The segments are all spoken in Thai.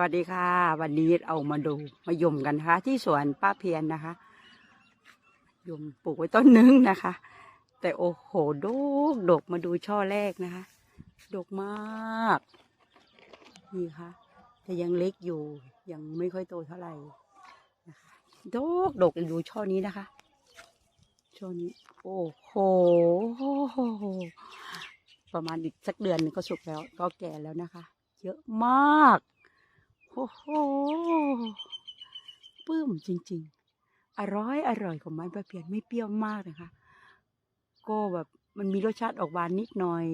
วัสดีค่ะ วันนี้เอามาดูมายมกันนะคะ ที่สวนป้าเพียนนะคะ ยมปลูกไว้ต้นนึงนะคะ แต่โอ้โหดกดกมาดูช่อแรกนะคะ ดกมาก นี่ค่ะ แต่ยังเล็กอยู่ ยังไม่ค่อยโตเท่าไหร่นะคะดกดกดูช่อนี้นะคะช่อนี้โอ้โหประมาณอีกสักเดือนนึงก็สุกแล้ว ก็แก่แล้วนะคะ เยอะมาก โอ้โหปื้มจริง ๆ อร่อยอร่อยของไม้ประเพียนไม่เปรี้ยวมากนะคะ ก็แบบมันมีรสชาติออกหวานนิดหน่อย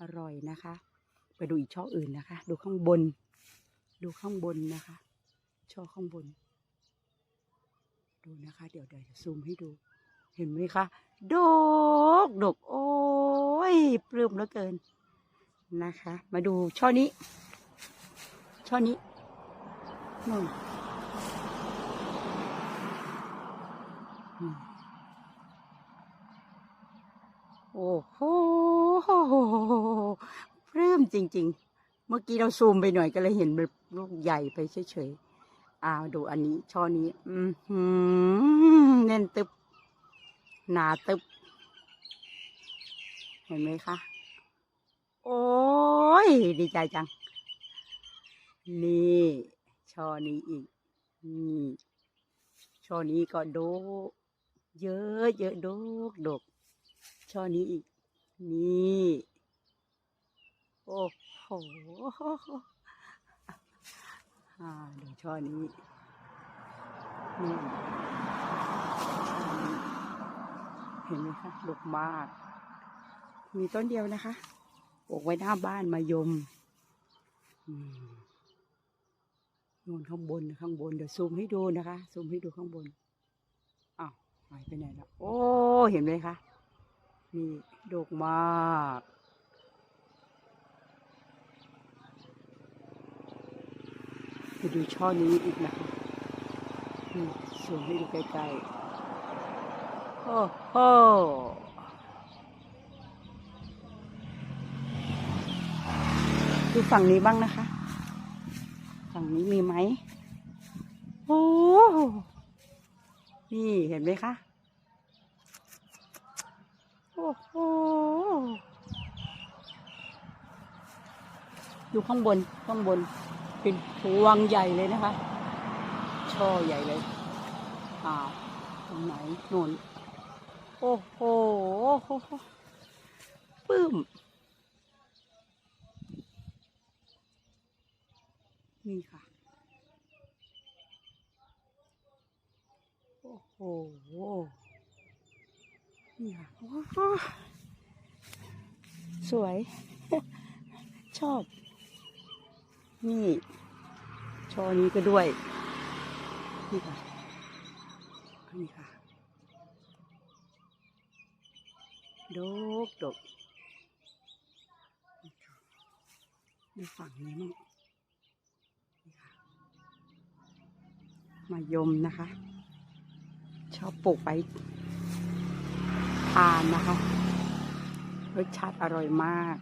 อร่อยนะคะ ไปดูอีกช่ออื่นนะคะ ดูข้างบน ดูข้างบนนะคะ ช่อข้างบน ดูนะคะ เดี๋ยวเดี๋ยวจะซูมให้ดู เห็นไหมคะดกดกโอ้ยปลื้มเหลือเกินนะคะ มาดูช่อนี้ ช่อนี้นู่นโอ้โหปลื้มจริง ๆ เมื่อกี้เราซูมไปหน่อยก็เลยเห็นแบบลูกใหญ่ไปเฉยๆอ้าวดูอันนี้ ช่อนี้ อืมหืมแน่นตึบ หนาตึบ เห็นไหมคะ โอ้ย ดีใจจัง นี่ช่อนี้อีก นี่ช่อนี้ก็โดกเยอะเยอะโดกดกช่อนี้อีก นี่ โอ้โหอ่าดูช่อนี้นี่เห็นไหมคะดกมาก มีต้นเดียวนะคะปลูกไว้หน้าบ้านมายม อืม นู่นข้างบนข้างบนเดี๋ยวซูมให้ดูนะคะ ซูมให้ดูข้างบนอ้าวหายไปไหนแล้วโอ้เห็นไหมคะนี่ดกมากไปดูช่อนี้อีกนะคะนี่ซูมให้ดูใกล้ๆโอ้โหดูฝั่งนี้บ้างนะคะ ฝั่งนี้มีไหมโอ้นี่เห็นไหมคะ โอ้โหดูข้างบนข้างบน เป็นพวงใหญ่เลยนะคะ ช่อใหญ่เลยอ่าวตรงไหนโนนโอ้โหปลื้ม นี่ค่ะ โอ้โห นี่ค่ะโอ้โหสวย ชอบ นี่ชอนี้ก็ด้วย นี่ค่ะนนี้ค่ะ ดกดกดูฝั่งนี้มั่งนี่ค่ะ มายมนะคะ ชอบปลูกไปทานนะคะรสชาติอร่อยมาก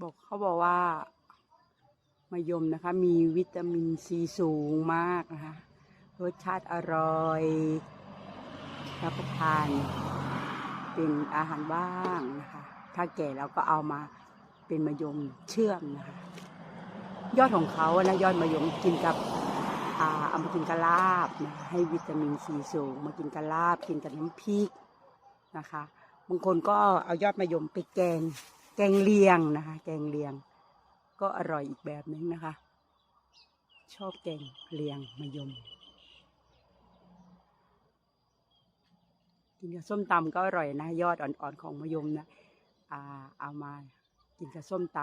บอกเขาบอกว่ามายมนะคะ มีวิตามินซีสูงมากนะคะ รสชาติอร่อย รับประทานเป็นอาหารว่างนะคะ ถ้าแก่แล้วก็เอามาเป็นมะยมเชื่อมนะคะ ยอดของเขาอะนะยอดมะยมกินกับอาเอามากินกับลาบนะคะให้วิตามินซีสูง มากินกับลาบกินกับน้ำพริกนะคะบางคนก็เอายอดมะยมไปแกง แกงเลียงนะคะ แกงเลียง ก็อร่อยอีกแบบนึงนะคะ ชอบแกงเลียงมะยม กินกับส้มตำก็อร่อยนะ ยอดอ่อนๆของมะยมนะอ่าเอามากินกับส้มต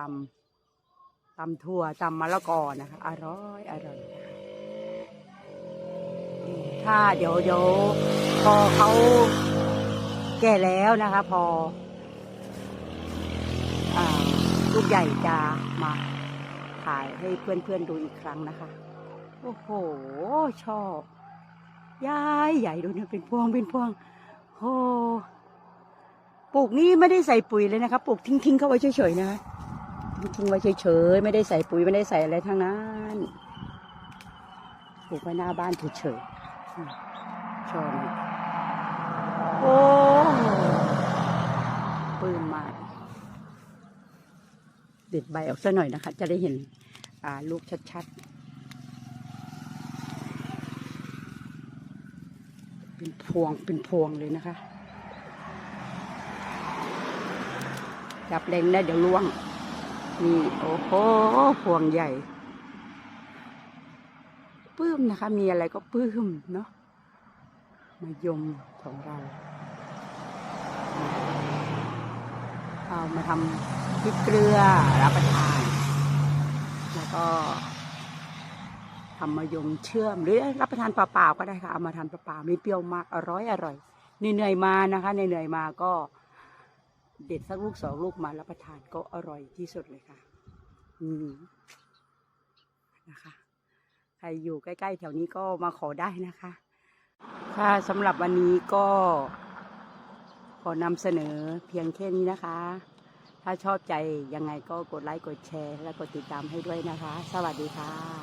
ำตำถั่วตำมะละกอนะคะ อร่อยอร่อยถ้าเดี๋ยวเดี๋ยวพอเขาแก่แล้วนะคะ พออลูกใหญ่จะมาถ่ายให้เพื่อนๆดูอีกครั้งนะคะ โอ้โหชอบยายใหญ่ดูนะเป็นพวงเป็นพวง โอ้ปลูกนี่ไม่ได้ใส่ปุ๋ยเลยนะคะปลูกทิ้งๆเข้าไว้เฉยๆนะคะทิ้งๆไว้เฉยๆไม่ได้ใส่ปุ๋ยไม่ได้ใส่อะไรทั้งนั้นปลูกไว้หน้าบ้านเฉยๆชอืมชมโอ้ปลื้มมาเด็ดใบออกซะหน่อยนะคะ จะได้เห็นอาลูกชัดๆ เป็นพวงเป็นพวงเลยนะคะ จับแรงได้เดี๋ยวล่วง นี่โอ้โหพวงใหญ่ปื้มนะคะ มีอะไรก็ปื้มเนาะมายมของเราเอามาทำพริกเกลือรับประทาน แล้วก็ ทำมะยมเชื่อม หรือรับประทานเปล่าๆก็ได้ค่ะเอามาทานเปล่าๆไม่เปรี้ยวมากอร่อยอร่อยเหนื่อยๆมานะคะเหนื่อยๆมาก็เด็ดสักลูกสองลูกมารับประทานก็อร่อยที่สุดเลยค่ะ อืมนะคะใครอยู่ใกล้ๆแถวนี้ก็มาขอได้นะคะ ค่ะสำหรับวันนี้ก็ ขอนำเสนอเพียงแค่นี้นะคะ ถ้าชอบใจยังไงก็กดไลค์กดแชร์ และกดติดตามให้ด้วยนะคะ สวัสดีค่ะ